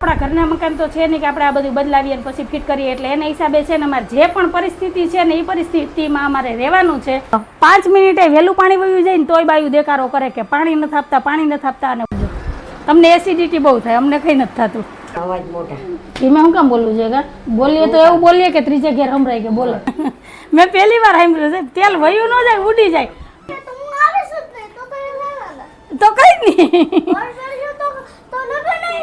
આપણા ઘરના મકાન તો છે નહીં કે આપણે આ બધું બદલાવીએ અને પછી ફિટ કરીએ એટલે એના હિસાબે છે ને અમારે જે પણ પરિસ્થિતિ છે ને એ પરિસ્થિતિમાં અમારે રહેવાનું છે. પાંચ મિનિટે વહેલું પાણી વયું જાય ને તોય બાયું દેકારો કરે કે પાણી નથી આપતા પાણી નથી આપતા અને તમને એસિડિટી બહુ થાય અમને કંઈ નથી થતું. અવાજ મોટા. ધીમે હું કામ બોલવું છે કા? બોલીએ તો એવું બોલીએ કે ત્રીજે ઘેર સંભળાય કે બોલો. મેં પહેલી વાર સાંભળ્યું છે તેલ વયું ન જાય ઉડી જાય. તો હું આવીશ જ નહીં તો તો એ લેવાના તો કઈ નહીં ઓર કર્યું તો તો લગન નહીં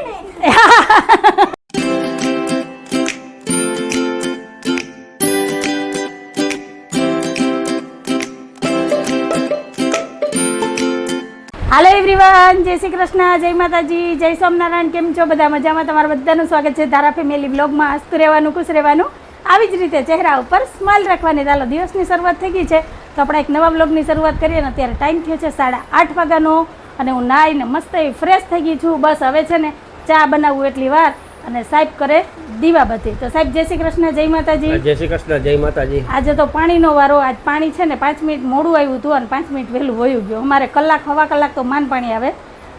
હાલો એવરીવન જય શ્રી કૃષ્ણ. જય માતાજી. જય સોમનારાયણ. કેમ છો બધા? મજામાં? તમારું બધાનું સ્વાગત છે ધારા ફેમિલી બ્લોગમાં હસતું રહેવાનું, ખુશ રહેવાનું. આવી જ રીતે ચહેરા ઉપર સ્માઇલ રાખવાની ચાલો દિવસની શરૂઆત થઈ ગઈ છે. તો આપણે એક નવા બ્લોગની શરૂઆત કરીએ ને અત્યારે ટાઈમ થયો છે સાડા આઠ વાગ્યાનો. અને હું નાહીને મસ્ત એવી ફ્રેશ થઈ ગઈ છું. બસ હવે છે ને ચા બનાવવું એટલી વાર. અને સાહેબ કરે દીવાબત્તી. તો સાહેબ જય શ્રી કૃષ્ણ જય માતાજી. જય શ્રી કૃષ્ણ જય માતાજી. આજે તો પાણીનો વારો. આજ પાણી છે ને પાંચ મિનિટ મોડું આવ્યું હતું અને પાંચ મિનિટ વહેલું વયું ગયું. અમારે કલાક હવા કલાક તો માન પાણી આવે.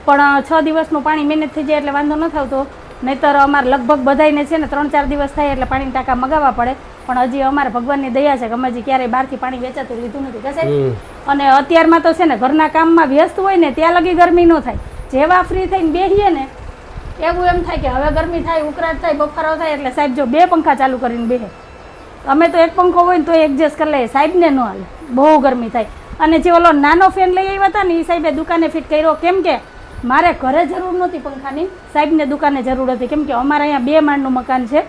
પણ છ દિવસનું પાણી મહેનત થઈ જાય એટલે વાંધો ન થતો નહીતર અમારે લગભગ બધાયને છે ને ત્રણ ચાર દિવસ થાય એટલે પાણી ટાંકા મગાવવા પડે. પણ હજી અમારે ભગવાનની દયા છે કે અમે હજી ક્યારેય બહારથી પાણી વેચાતું લીધું નથી કશે અને અત્યારમાં તો છે ને ઘરના કામમાં વ્યસ્ત હોય ને ત્યાં લગી ગરમી ન થાય. જેવા ફ્રી થઈને બેસીએ ને એવું એમ થાય કે હવે ગરમી થાય ઉકળાટ થાય બફારો થાય એટલે સાહેબ જો બે પંખા ચાલુ કરીને બેસે અમે તો એક પંખો હોય ને તો એડજસ્ટ કરી લઈએ સાહેબને ન હાલે. બહુ ગરમી થાય. અને જે ઓલો નાનો ફેન લઈ આવ્યા હતા ને એ સાહેબે દુકાને ફિટ કર્યો. કેમ કે મારે ઘરે જરૂર નહોતી પંખાની. સાહેબને દુકાને જરૂર હતી. કેમ કે અમારે અહીંયા બે માળનું મકાન છે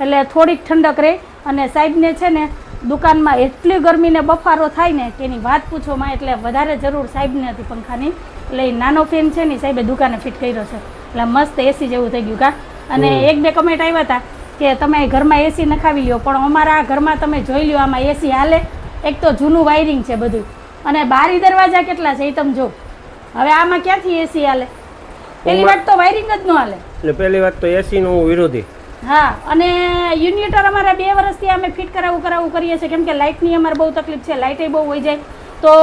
એટલે થોડીક ઠંડક રહે. અને સાહેબને છે ને દુકાનમાં એટલી ગરમીને બફારો થાય ને કે એની વાત પૂછોમાં એટલે વધારે જરૂર સાહેબને હતી પંખાની. એટલે એ નાનો ફેન છે ને સાહેબે દુકાને ફિટ કર્યો છે. એટલે મસ્ત એસી જેવું થઈ ગયું કા. અને એક બે કમેન્ટ આવ્યા હતા કે તમે ઘરમાં એસી નખાવી લ્યો પણ અમારા ઘરમાં તમે જોઈ લ્યો આમાં એસી હાલે. એક તો જૂનું વાયરિંગ છે બધું. અને બારી દરવાજા કેટલા છે એ તમે જો. હવે આમાં ક્યાંથી એસી હાલે? પેલી વાત તો વાયરિંગ જ ન હાલે. એટલે પહેલી વાત તો એસી નું વિરોધી. હા અને યુનિટર અમારા બે વર્ષથી અમે ફિટ કરાવવું કરાવવું કરીએ છીએ. કેમ કે લાઇટની અમારે બહુ તકલીફ છે લાઇટે બહુ હોય જાય. તો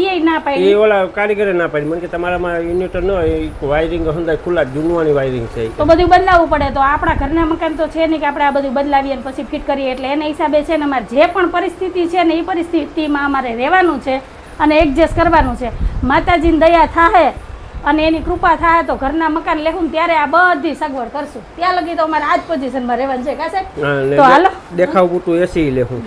એ ના એ પાડી ઓલા કારીગરે ના પાડી. મને કે તમારામાં યુનિટર ન હોય વાયરિંગ હંધાય ખુલ્લા જૂનવાની વાયરિંગ છે. તો બધું બદલાવવું પડે. તો આપણા ઘરના મકાન તો છે નહીં કે આપણે આ બધું બદલાવીએ અને પછી ફિટ કરીએ. એટલે એના હિસાબે છે ને અમારે જે પણ પરિસ્થિતિ છે ને એ પરિસ્થિતિમાં અમારે રહેવાનું છે અને એડજસ્ટ કરવાનું છે. માતાજીની દયા થાહે. અને એની કૃપા થાય તો ઘરના મકાન લેવું ત્યારે આ બધી સગવડ કરશું. ત્યાં લગી તો અમારે આજ પોઝિશનમાં રહેવાનું છે અને તો હાલો. દેખાવ પૂરતું એસી લેખું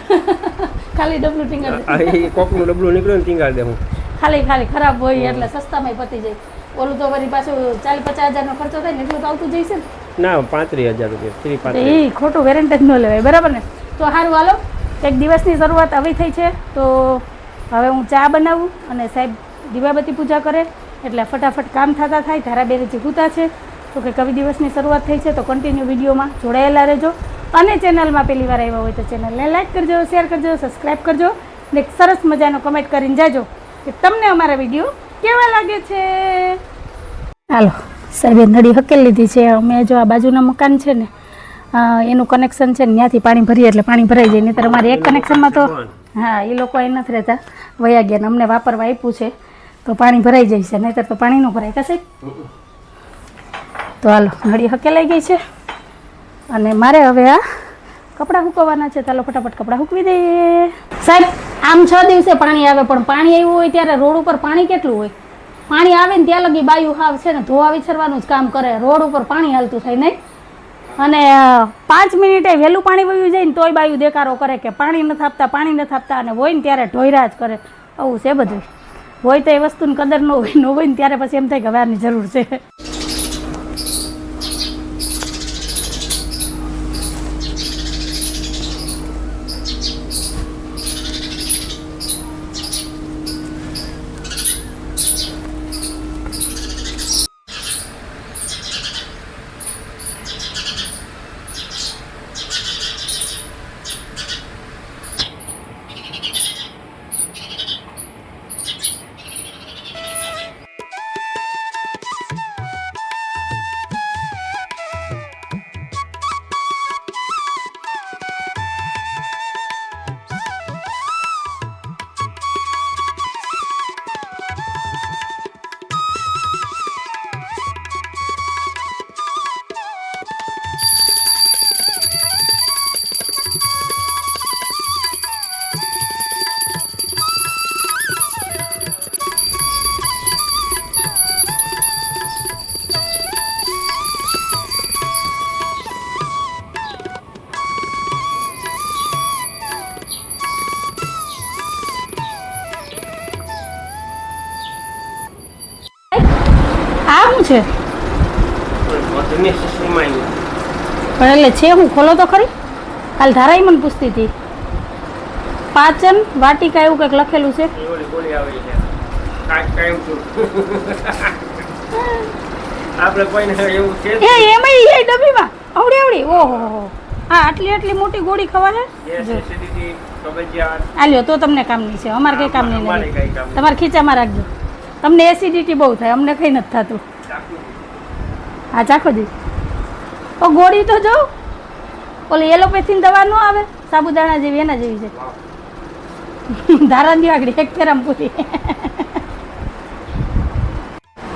ખાલી ડબલું ટીંગાડી કોકનું ડબલું નીકળ્યું ને ટીંગાડી દેવું ખાલી ખાલી ખરાબ હોય એટલે સસ્તામાં પતી જાય. ઓલું તો વળી પાછું ચાલીસ પચાસ હજારનો ખર્ચો થાય ને એટલું તો આવતું જઈશે ને. ના પાંત્રીસ હજાર રૂપિયા એ ખોટું વેરંટી જ ન લેવાય બરાબર ને? તો સારું હાલો. એક દિવસની શરૂઆત આવી થઈ છે તો હવે હું ચા બનાવું અને સાહેબ દીવાબત્તી પૂજા કરે. એટલે ફટાફટ કામ થતા થાય ધારાબેરેજી જીગુતા છે. તો કે કવિ દિવસની શરૂઆત થઈ છે તો કન્ટિન્યુ વિડીયોમાં જોડાયેલા રહેજો. અને ચેનલમાં પહેલી વાર આવ્યા હોય તો ચેનલને લાઈક કરજો શેર કરજો સબસ્ક્રાઈબ કરજો. ને સરસ મજાનો કમેન્ટ કરીને જાજો કે તમને અમારા વીડિયો કેવા લાગે છે? હાલો સાહેબે નળી હકેલ લીધી છે. અમે જો આ બાજુના મકાન છે ને એનું કનેક્શન છે ને ત્યાંથી પાણી ભરીએ એટલે પાણી ભરાઈ જાય. નહીંતર અમારે એક કનેક્શનમાં તો હા એ લોકો અહીં નથી રહેતા. વયા ગયા ને અમને વાપરવા આપ્યું છે. તો પાણી ભરાઈ જાય છે, નહીતર તો પાણી ન ભરાય કશે તો હાલો, નળી હકેલાઈ ગઈ છે. અને મારે હવે આ કપડાં સૂકવવાના છે ચાલો ફટાફટ કપડાં સૂકવી દઈએ. સાહેબ, આમ છ દિવસે પાણી આવે, પણ પાણી આવ્યું હોય ત્યારે રોડ ઉપર પાણી કેટલું હોય? પાણી આવે ને ત્યાં લગી બાયું હાવ છે ને, ધોવા વિછરવાનું જ કામ કરે. રોડ ઉપર પાણી હાલતું થાય નહીં. અને પાંચ મિનિટે વહેલું પાણી વયું જાય ને તોય બાયું દેકારો કરે કે પાણી નથી આપતા, પાણી નથી આપતા, અને હોય ને ત્યારે ઢોયરા જ કરે. આવું છે બધું. હોય તો એ વસ્તુની કદર ન હોય ન હોય ને ત્યારે પછી એમ થાય કે આની જરૂર છે. પણ એટલે છે હું ખોલો તો ખરી? કાલ ધારાઈ મને પૂછતી હતી. પાચન વાટિકા એવું કંઈક લખેલું છે. આપણે કોઈને એવું છે એ એમાં એ ડબ્બીમાં. આવડી આવડી. ઓહો હો આટલી આટલી મોટી ગોળી ખવાય જો. આલ્યો તો તમને કામની છે. અમારે કંઈ કામની નહીં. તમારે ખીચામાં રાખજો. તમને એસિડિટી બહુ થાય. અમને કંઈ નથી થતું. હા ચાખો દી ઓ ગોળી તો જો. ઓલી એલોપેથીની દવા ન આવે, સાબુદાણા જેવી, એના જેવી છે. ધારાની આગળ એક ફેરામ પૂરી.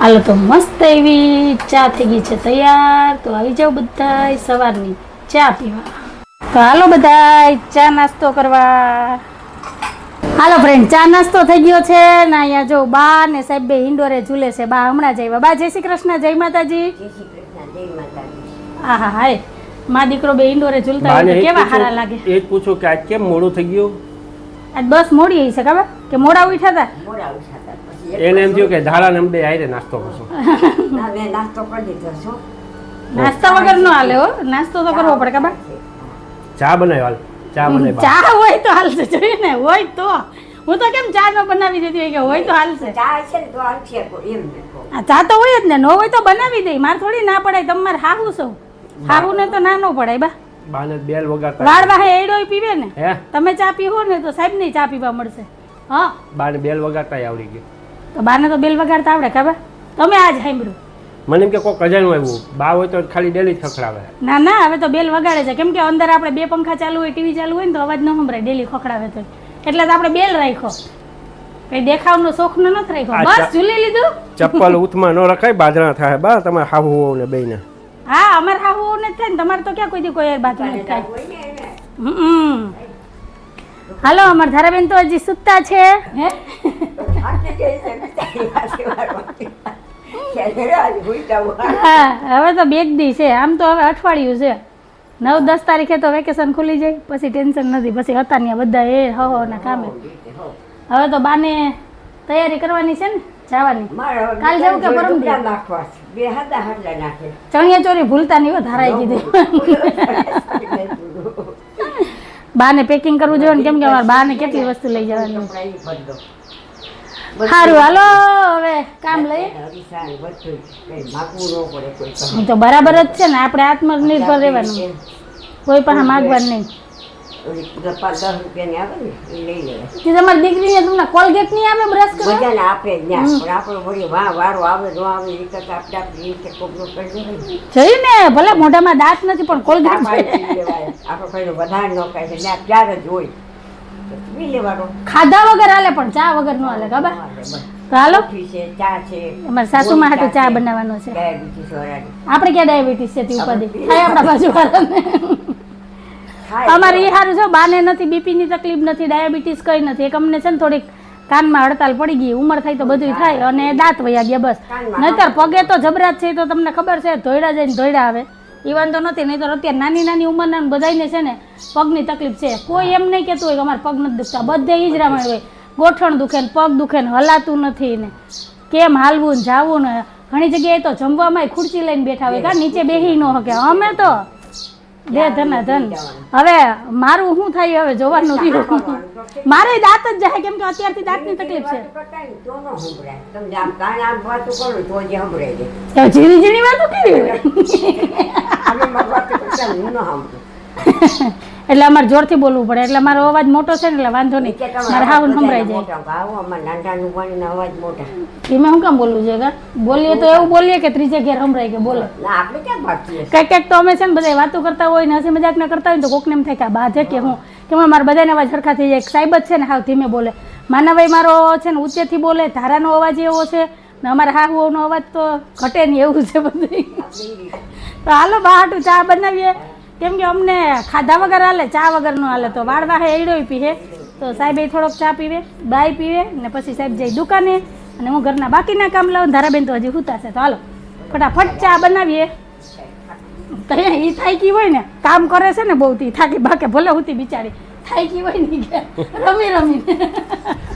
હાલો તો મસ્ત એવી ચા થઈ ગઈ છે તૈયાર. તો આવી જાઓ બધાય સવારની ચા પીવા. તો હાલો બધા ચા નાસ્તો કરવા. હાલો ફ્રેન્ડ ચા નાસ્તો થઈ ગયો છે. ને અહીંયા જો બા ને સાહેબ બે હિન્ડોરે ઝૂલે છે. બા હમણાં જ આવ્યા. બા જય શ્રી કૃષ્ણ, જય માતાજી. હા હા હાય. મા દીકરો બે ઇન્ડોરે ઝૂલતા હોય તો કેવા હારા લાગે? એ જ પૂછું કે આજ કેમ મોડું થઈ ગયું? આજ બસ મોડી આવી છે ખબર? કે મોડા ઉઠ્યા હતા એને એમ થયું કે ધારા ને બે આયરે નાસ્તો કરશું. નાસ્તા વગર નો હાલે હો. નાસ્તો તો કરવો પડે ખબર? ચા બનાવ્યો હાલ. ચા બનાવી ચા હોય તો હાલશે જોઈએ ને હોય તો. હું તો કેમ ચા ન બનાવી દેતી હોય કે હોય તો હાલશે? આ ચા તો હોય જ ને નો હોય તો બનાવી દઈ મારે થોડી ના પડાય તમારે હાહું સૌ હાહુ ને તો નાનો પડાય બા. બાને બેલ વગાડતા વાળ વાહે એડો પીવે ને. હે? તમે ચા પીવો ને તો સાહેબની ચા પીવા મળશે. હા? બાને બેલ વગાડતા આવડી ગયો. તો બાને તો બેલ વગાડતા આવડે ખબર? તમે આજ સાંભળ્યું. મને એમ કે કોઈ અજાણું આવ્યું. બા હોય તો ખાલી ડેલી ખખડાવે. ના ના હવે તો બેલ વગાડે છે. કેમ કે અંદર આપણે બે પંખા ચાલુ હોય ટીવી ચાલુ હોય ને તો અવાજ ન સંભળાય ડેલી ખખડાવે તો. એટલે તો આપણે બેલ રાખ્યો. કઈ દેખાવનો શોખનો નથી રાખ્યો. બસ ઝૂલી લીધું. ચપ્પલ ઉથમાં ન રખાય બાજરા થાય. બા તમે હાવ હોવ ને બેયને. હા અમારે હાહુ ને થાય ને તમારે તો ક્યાં કોઈ દી કોઈ બાજુ નથી થાય. હમ. હાલો અમાર ધારાબેન તો હજી સુતા છે. હે? હા હવે તો બેગ દી છે. આમ તો હવે અઠવાડિયું છે. નવ દસ તારીખે તો વેકેશન ખુલી જાય. પછી ટેન્શન નથી. પછી હતા ને બધા એ હો ના કામે. હવે તો બાને તૈયારી કરવાની છે ને જવાની. કાલ જવું કે પરમ દી? ચણિયા ચોરી ભૂલતા નહીં વધારાઈ ધારાઈ કીધું. બાને પેકિંગ કરવું જોઈએ ને કેમ કે અમારે બાને કેટલી વસ્તુ લઈ જવાની. સારું હાલો હવે કામ લઈએ તો. બરાબર જ છે ને આપણે આત્મનિર્ભર રહેવાનું. કોઈ પણ માગવાનું નહીં. કે તમારી દીકરીને તમને કોલગેટ નહીં આવે બ્રશ કરવા? બધાને આપે જ ના પણ આપણે વળી વાહ વારો આવે જો આવે એ કરતા આપણે આપણે રીતે કોકનો કરી દેવાય. ને ભલે મોઢામાં દાંત નથી પણ કોલગેટ આપણે કઈ વધારે ન છે ત્યારે જ હોય. તો ખાધા વગર હાલે પણ ચા વગર ન હાલે ખબર? તો હાલો. છે ચા છે અમારા સાસુમાં હાટુ ચા બનાવવાનો છે. આપણે ક્યાં ડાયાબિટીસ છે તે ઉપાધિ? થાય આપણા બાજુ ખાય અમારે એ સારું છે બાને નથી બીપીની તકલીફ નથી ડાયાબિટીસ કંઈ નથી. એક અમને છે ને થોડીક કાનમાં હડતાલ પડી ગઈ ઉંમર થાય તો બધું થાય અને દાંત વયા ગયા બસ. નહીતર પગે તો જબરાત છે તો તમને ખબર છે ધોયડા જઈને ધોયડા આવે. એ વાંધો નથી નહીં તો અત્યારે નાની નાની ઉંમરના બધાને છે ને પગની તકલીફ છે. કોઈ એમ નહીં કહેતું હોય કે અમારે પગ નથી દુખતા. બધે ઈ જ રામાયણ હોય. ગોઠણ દુખે ને પગ દુખે ને હલાતું નથી ને. કેમ હાલવું ને જાવું ને? ઘણી જગ્યાએ તો જમવામાં ખુરચી લઈને બેઠા હોય. કા નીચે બેહી ન શકે અમે તો દે ધન ધન. હવે મારું શું થાય હવે જોવાનું થયું? મારે દાંત જ જાય કેમ કે અત્યારથી દાંતની તકલીફ છે. જીણી ને તો ન સંભળાય. તમે આમ કાન આમ વાતો કરો તો જ સંભળાય છે. હવે ઝીણી ઝીણી વાતો કેવી હું ન. એટલે અમારે જોરથી બોલવું પડે. એટલે મારો અવાજ મોટો છે ને એટલે વાંધો નહીં. મારે હાવ સંભળાઈ જાય. ધીમે શું કેમ બોલવું છે બોલીએ તો એવું બોલીએ કે ત્રીજે ઘેર સંભળાય કે બોલો. ના કંઈક કંઈક તો અમે છે ને બધા વાતો કરતા હોય ને હસી મજાક ના કરતા હોય ને તો કોકને એમ થાય કે બાધે કે હું? કે મારા બધાને અવાજ સરખા થઈ જાય. એક સાહેબ જ છે ને હાવ ધીમે બોલે. માનભાઈ મારો છે ને ઊંચેથી બોલે ધારાનો અવાજ એવો છે ને અમારા હાહુઓનો અવાજ તો ઘટે નહીં એવું છે બધું તો હાલો બહાટું ચા બનાવીએ. કેમ કે અમને ખાધા વગર હાલે ચા વગર નો હાલે. તો વાળ વાહે એડો પીએ તો સાહેબ એ થોડોક ચા પીવે બાય પીવે ને પછી સાહેબ જઈ દુકાને. અને હું ઘરના બાકીના કામ લાવું ધારાબેન તો હજી હુતા છે. તો હાલો ફટાફટ ચા બનાવીએ. તો એ થાકી હોય ને કામ કરે છે ને બહુ થાકી બાકે ભલે હુતી બિચારી. થાકી હોય ને રમી રમી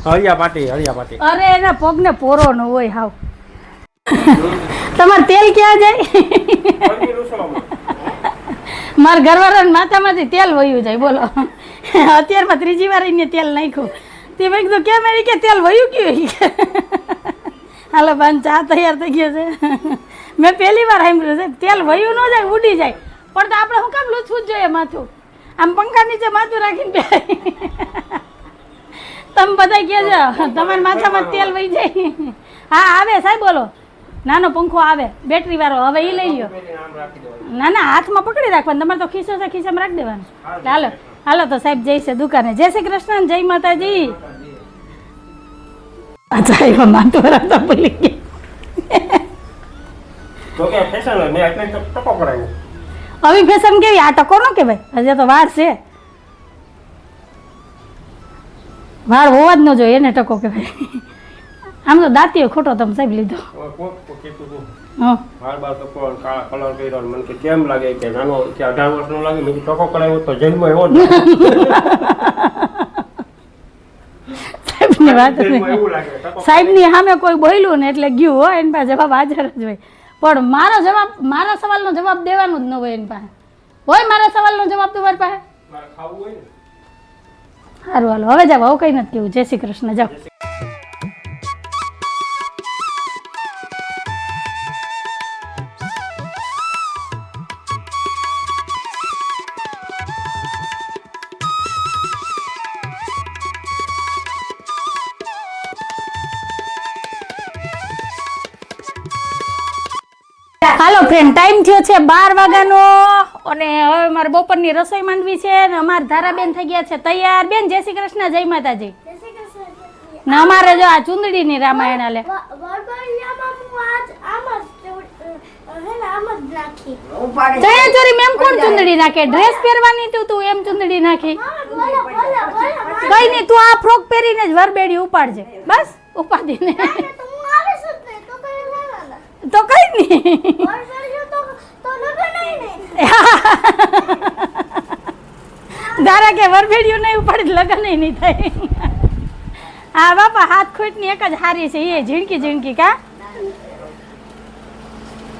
હળિયા પાટી હળિયા પાટી. અરે એના પગને પોરો ન હોય હાવ. તમારે તેલ ક્યાં જાય. મારા ઘરવાળાના માથામાંથી તેલ વયું જાય, બોલો. અત્યારમાં ત્રીજી વાર એને તેલ નાખ્યું. તે મેં કીધું, કેમ એની કે તેલ વયું ગયું હાલો બાન ચા તૈયાર થઈ ગયો છે. મેં પહેલી વાર સાંભળ્યું છે, તેલ વયું ન જાય, ઉડી જાય. પણ તો આપણે શું કામ લૂછવું જ જોઈએ માથું? આમ પંખા નીચે માથું રાખીને. તમે બધા કહેજો, તમારા માથામાં તેલ વહી જાય. હા, આવે, સાહેબ, બોલો. નાનો પંખો આવે બેટરી વાળો હવે એ લઈ લ્યો. ના ના હાથમાં પકડી રાખવાનું તમારે તો ખિસ્સો છે ખિસ્સામાં રાખી દેવાનું. ચાલો હાલો તો સાહેબ જય છે દુકાને. જય શ્રી કૃષ્ણ જય માતાજી. અચ્છા એવો માનતો રાખતા ભૂલી ગયા. હવે ફેશન કેવી? આ ટકો નો કેવાય હજી તો વાર છે. વાળ હોવા જ ન જોઈએ એને ટકો કહેવાય. આમ તો દાંતીઓ ખોટો તમે સાહેબ લીધો. સાહેબની કોક કીધું હતું, હં. વાળ બાળ ટકો અને કાળા કલર કર્યો મને કે કેમ લાગે કે નાનો કે અઢાર વર્ષનો લાગે મેં ટકો કરાવ્યો તો જન્મ એવો જ સાહેબની વાત જન્મ નહીં. એવું લાગે ટકો સાહેબની સામે કોઈ બોલ્યું ને એટલે ગયું હોય એની પાસે જવાબ હાજર જ હોય. પણ મારો જવાબ મારા સવાલનો જવાબ દેવાનો જ ન હોય એની પાસે. હોય મારા સવાલનો જવાબ તમારી પાસે? સારું હાલો. હવે જાવ આવું કંઈ નથી કેવું જય શ્રી કૃષ્ણ. જાઓ. ફ્રેન્ડ ટાઈમ થયો છે બાર વાગ્યાનો અને હવે મારે બપોરની રસોઈ માંડવી છે અને અમારે ધારાબેન થઈ ગયા છે તૈયાર. બેન જય શ્રી કૃષ્ણ જય માતાજી. જય ને અમારે જો આ ચુંદડીની રામાયણ આલે. વ- વરબરિયામાં હું આજ આમ જ અ, હે ને આમ જ નાખી. ઉપાડે. ચણિયા ચોરી મેમ કોણ ચુંદડી નાખે? ડ્રેસ પહેરવાની તું તું એમ ચુંદડી નાખી? હા, બોલો બોલો બોલો કઈ નહીં તું આ ફ્રોક પહેરીને જ વરબેડી ઉપાડજે. બસ ઉપાડીને મારે તો હું આવીશ જ નહીં તો કઈ લેવાના ધારા કે વરબેડીયું નહીં ઉપાડી લગન નહીં થાય. હા બાપા હાથ ખોટની એક જ હારી છે. એ ઝીણકી ઝીણકી કા?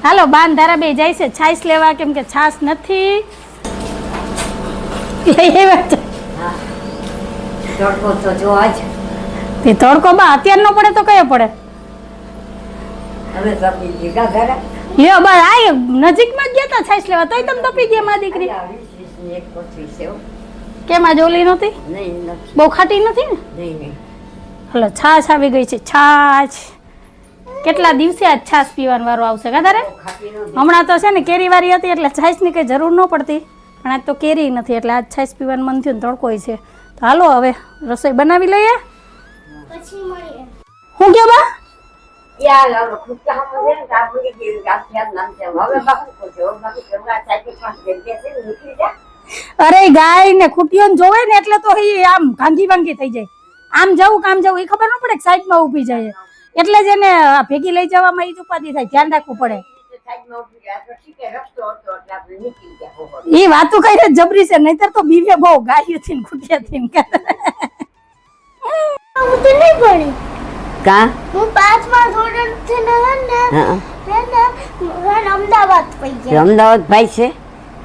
હાલો બાન ધારા બે જાય છે. છાશ લેવા કેમ કે છાશ નથી. તો તડકો બા અત્યાર નો પડે તો કયો પડે? હવે તપી ગયા ઘરે. લ્યો બસ આ નજીકમાં જ ગયા તા છાસ લેવા. તોય તમે તપી ગયા માં દીકરી? એક કોથળી છે કેમ આ જોલી નહોતી? નહીં બહુ ખાટી નથી ને? નહીં નહીં. હલો છાશ આવી ગઈ છે. છાશ. કેટલા દિવસે આ છાશ પીવાનો વારો આવશે કા તારે ખાટી નો હમણાં તો છે ને કેરી વારી હતી એટલે છાશની કંઈ જરૂર ન પડતી. પણ આજ તો કેરી નથી એટલે આજ છાશ પીવાનું મન થયું ને તડકોય છે. તો હાલો હવે રસોઈ બનાવી લઈએ. પછી મળીએ. હું કયો બા? હમ છે ને તો આ ભૂલી ગઈ કે આ ખ્યાલ નામ છે હવે બાપુ કહું છું હવે બાપુ કેવું આ સાયકલ પાસે જગ્યા છે ને નીકળી અરે ગાય ને ખૂટીઓને જોવે ને એટલે તો એ આમ ભાંગી ભાંગી થઈ જાય. આમ જવું કામ જવું એ ખબર ન પડે કે સાઈડમાં ઊભી જાય. એટલે જ એને ભેગી લઈ જવામાં એ જ ઉપાધિ થાય ધ્યાન રાખવું પડે. એ વાતું કઈ જ જબરી છે નહીતર તો બીવે બહુ ગાયું થી ખૂટ્યા થી હું તો નહીં ભણી. કા? હું પાંચમા ધોરણ છે ને હે ને અમદાવાદ ગયા અમદાવાદ ભાઈ છે?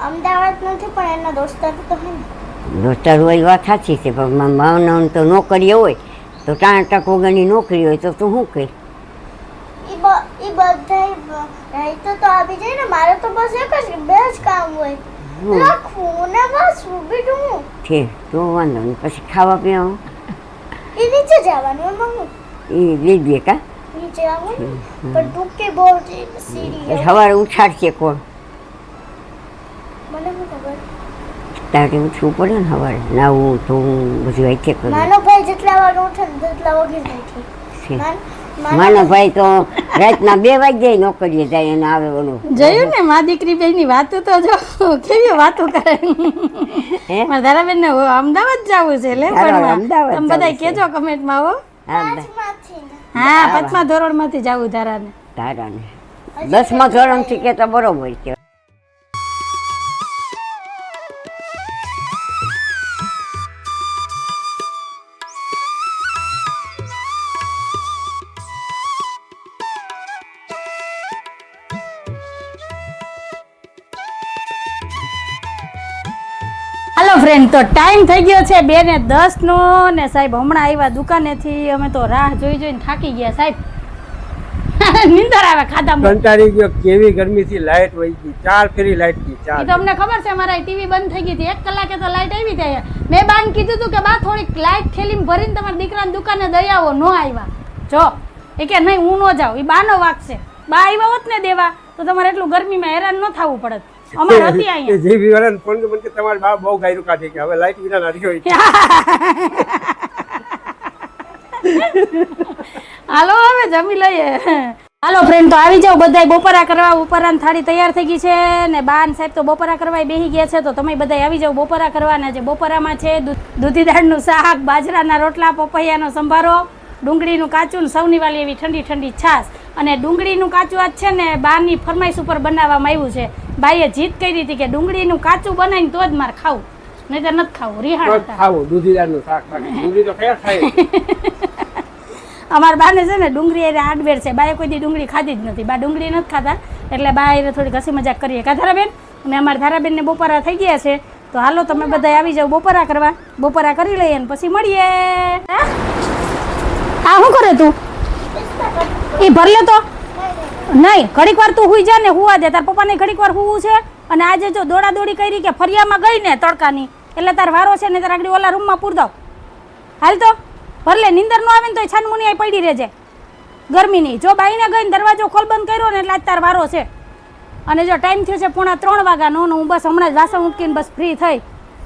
અમદાવાદ નથી પણ એના દોસ્તાર તો હે દોસ્તાર હોય વાત સાચી છે પણ માનવ તો નોકરી હોય તો ટાણ ટક વગરની નોકરી હોય તો તું શું કહે એ બ ઈ તો આવી જાય ને મારે તો બસ એક જ બે જ કામ હોય. લખવું ને વાંચવું બીજું તો વાંધો નહીં પછી ખાવા પીવાનું એ નીચે જવાનું એમાં હું? એ લીધીએ કા? નીચે આવું. પણ ટૂંકી બહુ છે સીડી સવારે ઉછાડશે કોણ? મને શું ખબર? તારે ઉઠવું પડે ને સવારે? નાવું ધોવું બધું કરવું નાનો ભાઈ જેટલા વાગે ઉઠે ને તેટલા વાગે જ છે. માનો ભાઈ તો રાતના બે વાગે નોકરીએ જાય અને આવે ઓલું. જોયું ને મા દીકરી બેનની વાતો તો જો કેવી વાતો કરે. હે? મારા દારાબેન ને અમદાવાદ જવું છે લે તારે અમદાવાદ તમે બધા. કેજો કમેન્ટમાં હો. હા બ- હા પાંચમા ધોરણમાંથી જવું ધારાને. તારાને દસમા ધોરણથી કે તો બરોબર છે. હાલો ફ્રેન્ડ તો ટાઈમ થઈ ગયો છે બે ને દસ નો ને સાહેબ હમણાં આવ્યા દુકાનેથી. અમે તો રાહ જોઈ જોઈને થાકી ગયા સાહેબ. નિંદર આવે ખાધા કંટાળી ગયો. કેવી ગરમીથી લાઇટ વહી ગઈ? ચાર ફેરી લાઇટ ગઈ ચાર. તમને ખબર છે મારા ટીવી બંધ થઈ ગઈ હતી. એક કલાકે તો લાઈટ આવી જાય. મેં બાન કીધું હતું કે બા થોડીક લાઈટ થેલીમાં ભરીને તમારા દીકરાની દુકાને દઈ આવો નો આવ્યા. જો એ કે નહીં હું ન જાઉં. એ બાનો વાક છે. બા આવ્યા હોત ને દેવા તો તમારે એટલું ગરમીમાં હેરાન ન થવું પડત. અમારે હતી અહીંયા. જે વાળાને ફોન કર્યો મને તમારા બા બહુ ગાયરું કાઢી કે હવે લાઈટ વિના ના હોય હાલો હવે જમી લઈએ. હાલો ફ્રેન્ડ તો આવી જાઓ બધાય બપોરા કરવા. ઉપરાંત થાળી તૈયાર થઈ ગઈ છે ને બાન સાહેબ તો બપોરા કરવા બેહી ગયા છે તો તમે બધા આવી જાઓ બપોરા કરવાના છે બપોરામાં છે દૂધી દાળનું શાક બાજરાના રોટલા પપૈયાનો સંભારો ડુંગળીનું કાચું સૌની વાલી એવી ઠંડી ઠંડી છાશ. અને ડુંગળીનું કાચું આજ છે ને બહારની ફરમાઈશ ઉપર બનાવવામાં આવ્યું છે. બાઈએ જીત કરી હતી કે ડુંગળીનું કાચું બનાવીને તો જ મારે ખાવું. નહીં તો નથી ખાવું રિહાણ ખાવું દૂધીદારનું શાક ડુંગળી તો કયા ખાય અમારા બાને છે ને ડુંગળી એને આડવેર છે. બાએ કોઈ દી ડુંગળી ખાધી જ નથી. બા ડુંગળી નથી ખાતા એટલે બા એને થોડી ઘસી મજાક કરીએ કા ધારાબેન અને અમારા ધારાબેનને બપોરા થઈ ગયા છે. તો હાલો તમે બધા આવી જાઓ બપોરા કરવા. બપોરા કરી લઈએ ને પછી મળીએ. હા? આ શું કરે તું? એ ભર લે તો. નહીં, ઘડીક વાર તું હુઈ જા ને હુવા દે. તાર પપ્પાને ઘડીક વાર હુવું છે. અને આજે જો દોડા દોડી કરી કે ફરિયામાં ગઈ ને તડકાની, એટલે તાર વારો છે ને તાર આગળ ઓલા રૂમમાં પૂર દઉં. હાલ તો. ભરલે નીંદર ન આવે ને તો છાનમુની આઈ પડી રહેજે. ગરમીની. જો બાઈને ગઈને દરવાજો ખોલ બંધ કર્યો ને એટલે આજ તાર વારો છે. અને જો ટાઈમ થયો છે પોણા ત્રણ વાગ્યાનો ને હું બસ હમણાં જ વાસણ ઉટકીને બસ ફ્રી થઈ.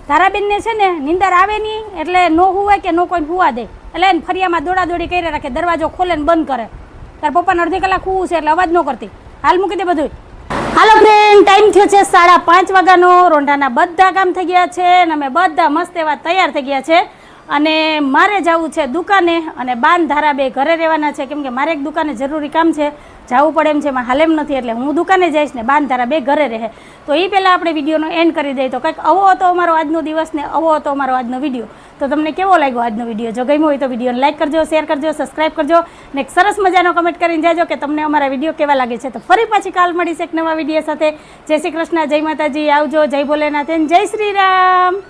તારાબેનને છે ને નીંદર આવે નહીં એટલે નો હુવે કે નો કોઈ હુવા દે. એટલે એને ફરિયામાં દોડા દોડી કરી રાખે, દરવાજો ખોલે ને બંધ કરે. તાર પપ્પાને અડધી કલાક હું છે એટલે અવાજ ન કરતી. હાલ મૂકી દે બધું હાલો ફ્રેન્ડ ટાઈમ થયો છે સાડા પાંચ વાગ્યાનો. રોંઢાના બધા કામ થઈ ગયા છે અને અમે બધા મસ્ત એવા તૈયાર થઈ ગયા છે. અને મારે જવું છે દુકાને અને બાન ધારા બે ઘરે રહેવાના છે. કેમ કે મારે એક દુકાને જરૂરી કામ છે. જવું પડે એમ છે, એમાં હાલેમ નથી, એટલે હું દુકાને જઈશ ને બાન ધારા બે ઘરે રહે. તો એ પહેલાં આપણે વિડીયોનો એન્ડ કરી દઈએ. તો કંઈક આવો હતો અમારો આજનો દિવસ ને આવો હતો અમારો આજનો વીડિયો. તો તમને કેવો લાગ્યો આજનો વીડિયો? જો ગમ્યો હોય તો વિડીયોને લાઇક કરજો, શેર કરજો સબસ્ક્રાઈબ કરજો ને એક સરસ મજાનો કમેન્ટ કરીને જાજો કે તમને અમારા વીડિયો કેવા લાગે છે. તો ફરી પાછી કાલ મળીશ એક નવા વીડિયો સાથે. જય શ્રી કૃષ્ણ, જય માતાજી, આવજો, જય ભોલેનાથ જય શ્રી રામ.